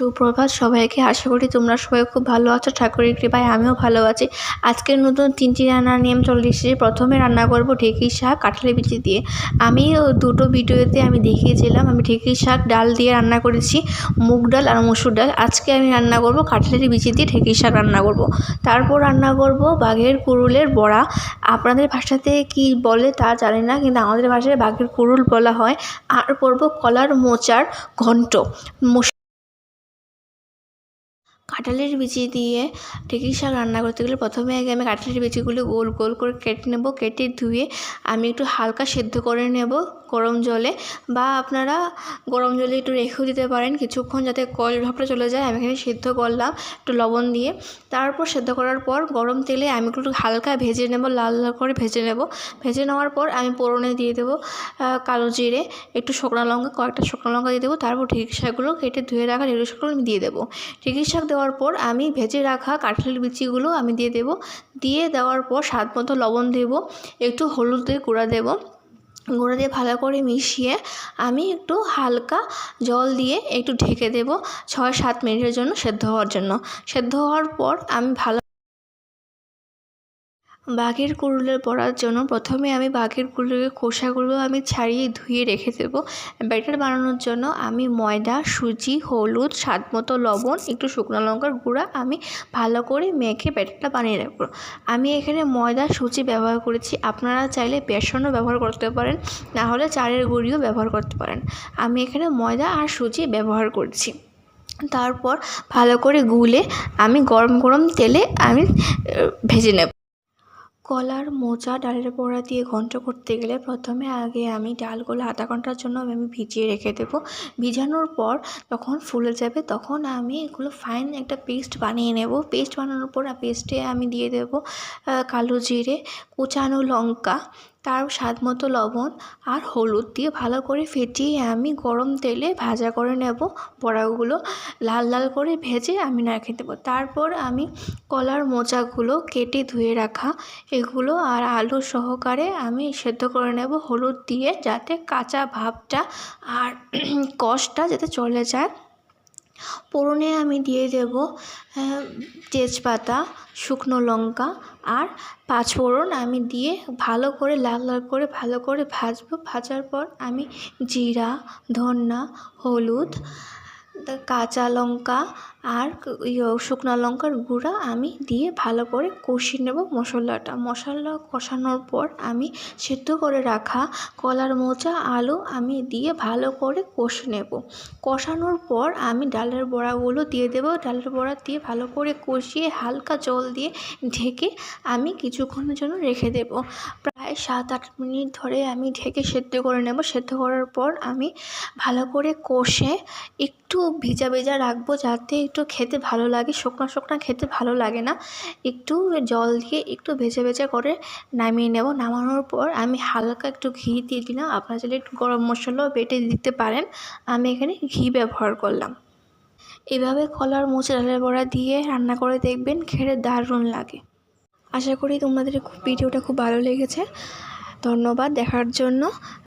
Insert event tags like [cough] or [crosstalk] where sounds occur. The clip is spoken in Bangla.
সুপ্রভাত সবাইকে। আশা করি তোমরা সবাই খুব ভালো আছো। ঠাকুরের কৃপায় আমিও ভালো আছি। আজকের নতুন তিনটি রান্নার নিয়ম চলে এসেছি। প্রথমে রান্না করব ঢেঁকির শাক, কাঁঠালের বিচি দিয়ে। আমি দুটো ভিডিওতে আমি দেখিয়েছিলাম, আমি ঢেঁকির শাক, ডাল দিয়ে রান্না করেছি, মুগ ডাল আর মসুর ডাল। আজকে আমি রান্না করব কাঁঠালের বিচি দিয়ে ঢেঁকির শাক রান্না করব। তারপর রান্না করব বাঘের কুড়ুলের বড়া। আপনাদের ভাষাতে কি বলে তা জানি না, কিন্তু আমাদের ভাষায় বাঘের কুড়ুল বলা হয়। আর করব কলার মোচার ঘন্ট। মস কাঁঠালের বিচি দিয়ে ঢেঁকির শাক রান্না করতে গেলে প্রথমে আগে আমি কাঁঠালের বিচিগুলো গোল গোল করে কেটে নেব, কেটে ধুয়ে আমি একটু হালকা সেদ্ধ করে নেব গরম জলে বা আপনারা গরম জলে একটু রেখেও দিতে পারেন কিছুক্ষণ যাতে কল ভাবটা চলে যায়। আমি এখানে সেদ্ধ করলাম একটু লবণ দিয়ে, তারপর সেদ্ধ করার পর গরম তেলে আমি একটু হালকা ভেজে নেব, লাল লাল করে ভেজে নেব। ভেজে নেওয়ার পর আমি পোড়নে দিয়ে দেবো কালো জিরে, একটু শুকনো লঙ্কা, কয়েকটা শুকনো লঙ্কা দিয়ে দেবো, তারপর ঢেঁড়ির শাকগুলো কেটে ধুয়ে রাখা ঢেঁড়ির শাকগুলো আমি দিয়ে দেবো। ঢেঁড়ির শাক দেওয়ার পর আমি ভেজে রাখা কাঁঠালের বিচিগুলো আমি দিয়ে দেব। দিয়ে দেওয়ার পর স্বাদ মতো লবণ দেবো, একটু হলুদের গুঁড়া দেবো। গুঁড়ো দিয়ে ভালো করে মিশিয়ে আমি একটু হালকা জল দিয়ে একটু ঢেকে দেব, ছয় সাত মিনিটের জন্য সেদ্ধ হওয়ার জন্য। সেদ্ধ হওয়ার পর আমি ভালো বাঘের কুড়ুলের বড়ার জন্য প্রথমে আমি বাঘের কুড়ুলের খোসাগুলো আমি ছাড়িয়ে ধুয়ে রেখে দেবো। ব্যাটার বানানোর জন্য আমি ময়দা, সুজি, হলুদ, স্বাদ মতো লবণ, একটু শুকনো লঙ্কার গুঁড়া আমি ভালো করে মেখে ব্যাটারটা বানিয়ে রাখব। আমি এখানে ময়দা, সুজি ব্যবহার করেছি। আপনারা চাইলে বেসনও ব্যবহার করতে পারেন না হলে চালের গুঁড়িও ব্যবহার করতে পারেন। আমি এখানে ময়দা আর সুজি ব্যবহার করছি। তারপর ভালো করে গুলে আমি গরম গরম তেলে আমি ভেজে নেব। কলার মোচা ডালের বড়া দিয়ে ঘন্ট করতে গেলে প্রথমে আগে আমি ডালগুলো আধা ঘণ্টার জন্য আমি ভিজিয়ে রেখে দেবো। ভিজানোর পর যখন ফুলে যাবে তখন আমি এগুলো ফাইন একটা পেস্ট বানিয়ে নেব। পেস্ট বানানোর পর পেস্টে আমি দিয়ে দেবো কালো জিরে, কুচানো লঙ্কা তার স্বাদ মতো লবণ আর হলুদ দিয়ে ভালো করে ফেটিয়ে আমি গরম তেলে ভাজা করে নেব বড়াগুলো। লাল লাল করে ভেজে আমি রেখে দেবো। তারপর আমি কলার মোচাগুলো কেটে ধুয়ে রাখা এগুলো আর আলু সহকারে আমি সেদ্ধ করে নেব হলুদ দিয়ে যাতে কাঁচা ভাবটা আর [clears throat] কষটা যাতে চলে যায়। ফোড়নে আমি দিয়ে দেব তেজপাতা, শুকনো লঙ্কা আর পাঁচফোড়ন আমি দিয়ে ভালো করে, লাল লাল করে ভালো করে ভাজবো। ভাজার পর আমি জিরা ধন্যা হলুদ কাঁচা লঙ্কা আর শুকনো লঙ্কার গুঁড়া আমি দিয়ে ভালো করে কষিয়ে নেব মশলাটা। মশলা কষানোর পর আমি সেদ্ধ করে রাখা কলার মোচা, আলু আমি দিয়ে ভালো করে কষে নেব। কষানোর পর আমি ডালের বড়াগুলো দিয়ে দেবো। ডালের বড়া দিয়ে ভালো করে কষিয়ে হালকা জল দিয়ে ঢেকে আমি কিছুক্ষণের জন্য রেখে দেবো। প্রায় সাত আট মিনিট ধরে আমি ঢেকে সেদ্ধ করে নেব। সেদ্ধ করার পর আমি ভালো করে কষে একটু ভেজা ভেজা রাখব যাতে একটু খেতে ভালো লাগে, শুকনো শুকনো খেতে ভালো লাগে না। একটু জল দিয়ে একটু ভেজে ভেজা করে নামিয়ে নেব। নামানোর পর আমি হালকা একটু ঘি দিয়ে দিলাম। আপনারা চাইলে একটু গরম মশলাও বেটে দিতে পারেন। আমি এখানে ঘি ব্যবহার করলাম। এভাবে কলার মোচা ডালের বড়া দিয়ে রান্না করে দেখবেন খেতে দারুণ লাগে। আশা করি তোমাদের ভিডিওটা খুব ভালো লেগেছে। ধন্যবাদ, দেখার জন্য।